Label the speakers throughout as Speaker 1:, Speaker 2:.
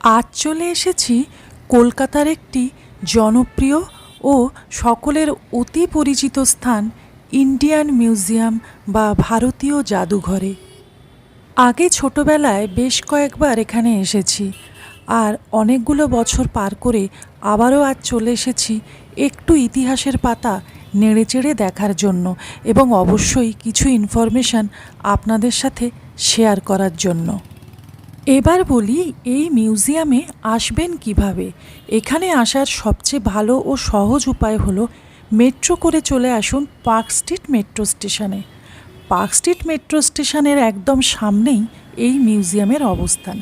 Speaker 1: আজ চলে এসেছি কলকাতার একটি জনপ্রিয় ও সকলের অতি পরিচিত স্থান ইন্ডিয়ান মিউজিয়াম বা ভারতীয় জাদুঘরে। আগে ছোটবেলায় বেশ কয়েকবার এখানে এসেছি আর অনেকগুলো বছর পার করে আবারও আজ চলে এসেছি একটু ইতিহাসের পাতা নেড়েচেড়ে দেখার জন্য এবং অবশ্যই কিছু ইনফরমেশান আপনাদের সাথে শেয়ার করার জন্য। এবার বলি, এই মিউজিয়ামে আসবেন কীভাবে? এখানে আসার সবচেয়ে ভালো ও সহজ উপায় হলো মেট্রো করে চলে আসুন পার্ক স্ট্রিট মেট্রো স্টেশনে। পার্ক স্ট্রিট মেট্রো স্টেশনের একদম সামনেই এই মিউজিয়ামের অবস্থান।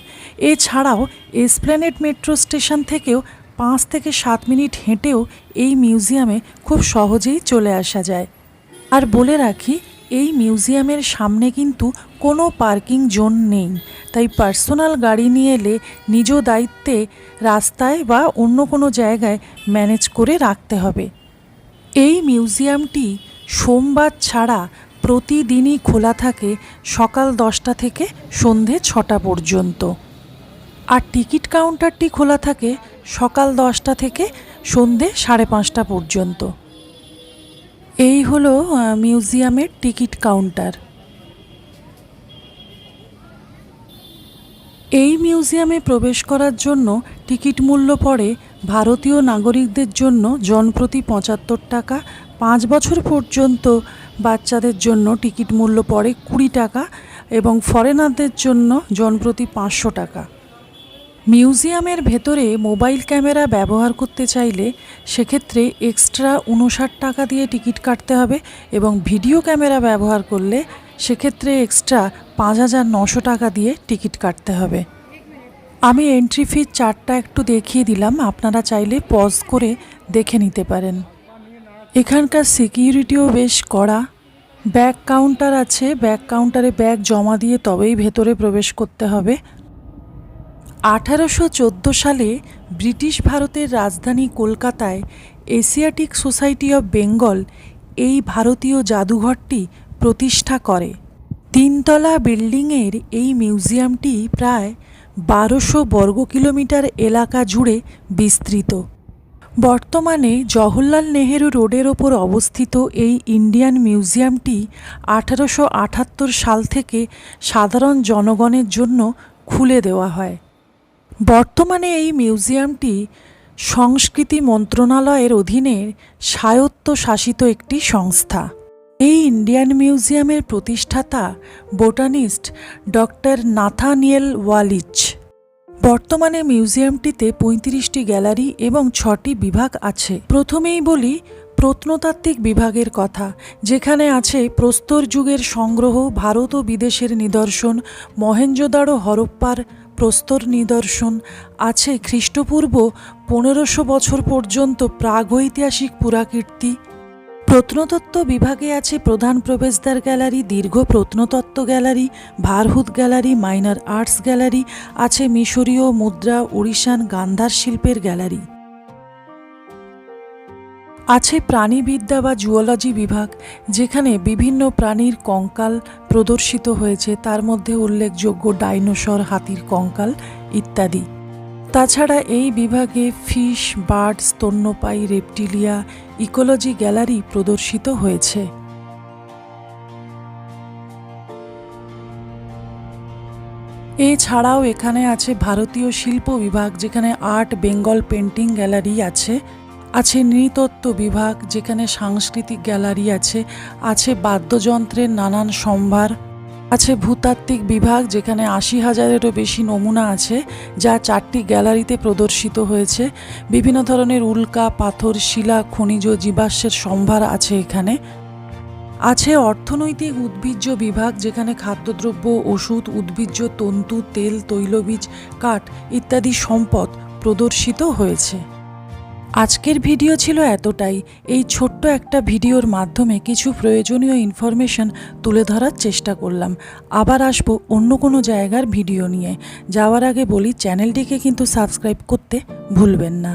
Speaker 1: এছাড়াও এসপ্ল্যানেড মেট্রো স্টেশন থেকেও পাঁচ থেকে সাত মিনিট হেঁটেও এই মিউজিয়ামে খুব সহজেই চলে আসা যায়। আর বলে রাখি এই মিউজিয়ামের সামনে কিন্তু কোনো পার্কিং জোন নেই। তাই পার্সোনাল গাড়ি নিয়ে এলে নিজ দায়িত্বে রাস্তায় বা অন্য কোনো জায়গায় ম্যানেজ করে রাখতে হবে। এই মিউজিয়ামটি সোমবার ছাড়া প্রতিদিনই খোলা থাকে সকাল দশটা থেকে সন্ধে ছটা পর্যন্ত। আর টিকিট কাউন্টারটি খোলা থাকে সকাল দশটা থেকে সন্ধে সাড়ে পাঁচটা পর্যন্ত। এই হলো মিউজিয়ামের টিকিট কাউন্টার। এই মিউজিয়ামে প্রবেশ করার জন্য টিকিট মূল্য পড়ে ভারতীয় নাগরিকদের জন্য জনপ্রতি পঁচাত্তর টাকা, পাঁচ বছর পর্যন্ত বাচ্চাদের জন্য টিকিট মূল্য পড়ে কুড়ি টাকা এবং ফরেনারদের জন্য জনপ্রতি পাঁচশো টাকা। মিউজিয়ামের ভেতরে মোবাইল ক্যামেরা ব্যবহার করতে চাইলে সেক্ষেত্রে এক্সট্রা উনষাট টাকা দিয়ে টিকিট কাটতে হবে এবং ভিডিও ক্যামেরা ব্যবহার করলে সেক্ষেত্রে এক্সট্রা পাঁচ হাজার নশো টাকা দিয়ে টিকিট কাটতে হবে। আমি এন্ট্রি ফির চার্টটা একটু দেখিয়ে দিলাম, আপনারা চাইলে পজ করে দেখে নিতে পারেন। এখানকার সিকিউরিটিও বেশ কড়া। ব্যাগ কাউন্টার আছে ব্যাগ কাউন্টারে ব্যাগ জমা দিয়ে তবেই ভেতরে প্রবেশ করতে হবে। আঠারোশো চোদ্দ সালে ব্রিটিশ ভারতের রাজধানী কলকাতায় এশিয়াটিক সোসাইটি অফ বেঙ্গল এই ভারতীয় জাদুঘরটি প্রতিষ্ঠা করে। তিনতলা বিল্ডিংয়ের এই মিউজিয়ামটি প্রায় বারোশো বর্গ কিলোমিটার এলাকা জুড়ে বিস্তৃত। বর্তমানে জওহরলাল নেহেরু রোডের ওপর অবস্থিত এই ইন্ডিয়ান মিউজিয়ামটি আঠারোশো আটাত্তর সাল থেকে সাধারণ জনগণের জন্য খুলে দেওয়া হয়। বর্তমানে এই মিউজিয়ামটি সংস্কৃতি মন্ত্রণালয়ের অধীনে স্বায়ত্তশাসিত একটি সংস্থা। এই ইন্ডিয়ান মিউজিয়ামের প্রতিষ্ঠাতা বোটানিস্ট ডক্টর নাথানিয়েল ওয়ালিচ। বর্তমানে মিউজিয়ামটিতে পঁয়ত্রিশটি গ্যালারি এবং ছটি বিভাগ আছে। প্রথমেই বলি প্রত্নতাত্ত্বিক বিভাগের কথা, যেখানে আছে প্রস্তর যুগের সংগ্রহ, ভারত ও বিদেশের নিদর্শন, মহেঞ্জোদারো হরপ্পার প্রস্তর নিদর্শন আছে খ্রিস্টপূর্ব পনেরোশো বছর পর্যন্ত প্রাগৈতিহাসিক পুরাকীর্তি। প্রত্নতত্ত্ব বিভাগে আছে প্রধান প্রবেশদ্বার গ্যালারি, দীর্ঘ প্রত্নতত্ত্ব gallery Bharhut gallery, minor arts gallery, আছে মিশরীয় মুদ্রা ওড়িশান গান্ধার শিল্পের গ্যালারি। আছে প্রাণীবিদ্যা বা জুওলজি বিভাগ, যেখানে বিভিন্ন প্রাণীর কঙ্কাল প্রদর্শিত হয়েছে। তার মধ্যে উল্লেখযোগ্য ডাইনোসর, হাতির কঙ্কাল ইত্যাদি। তাছাড়া এই বিভাগে ফিশ, বার্ড, স্তন্যপায়ী রেপটিলিয়া, ইকোলজি গ্যালারি প্রদর্শিত হয়েছে। এছাড়াও এখানে আছে ভারতীয় শিল্প বিভাগ, যেখানে আর্ট, বেঙ্গল পেন্টিং গ্যালারি আছে। আছে নৃতত্ত্ব বিভাগ, যেখানে সাংস্কৃতিক গ্যালারি আছে আছে বাদ্যযন্ত্রের নানান সম্ভার, আছে ভূতাত্ত্বিক বিভাগ, যেখানে আশি হাজারেরও বেশি নমুনা আছে, যা চারটি গ্যালারিতে প্রদর্শিত হয়েছে। বিভিন্ন ধরনের উল্কা, পাথর, শিলা, খনিজ জীবাশ্মের সম্ভার আছে এখানে। আছে অর্থনৈতিক উদ্ভিজ্জ বিভাগ, যেখানে খাদ্যদ্রব্য, ওষুধ, উদ্ভিজ্জ তন্তু, তেল, তৈলবীজ, কাঠ ইত্যাদি সম্পদ প্রদর্শিত হয়েছে। আজকের ভিডিও ছিল এতটাই। এই ছোট্ট একটা ভিডিওর মাধ্যমে কিছু প্রয়োজনীয় ইনফরমেশন তুলে ধরার চেষ্টা করলাম। আবার আসব অন্য কোনো জায়গার ভিডিও নিয়ে। যাওয়ার আগে বলি, চ্যানেলটিকে কিন্তু সাবস্ক্রাইব করতে ভুলবেন না।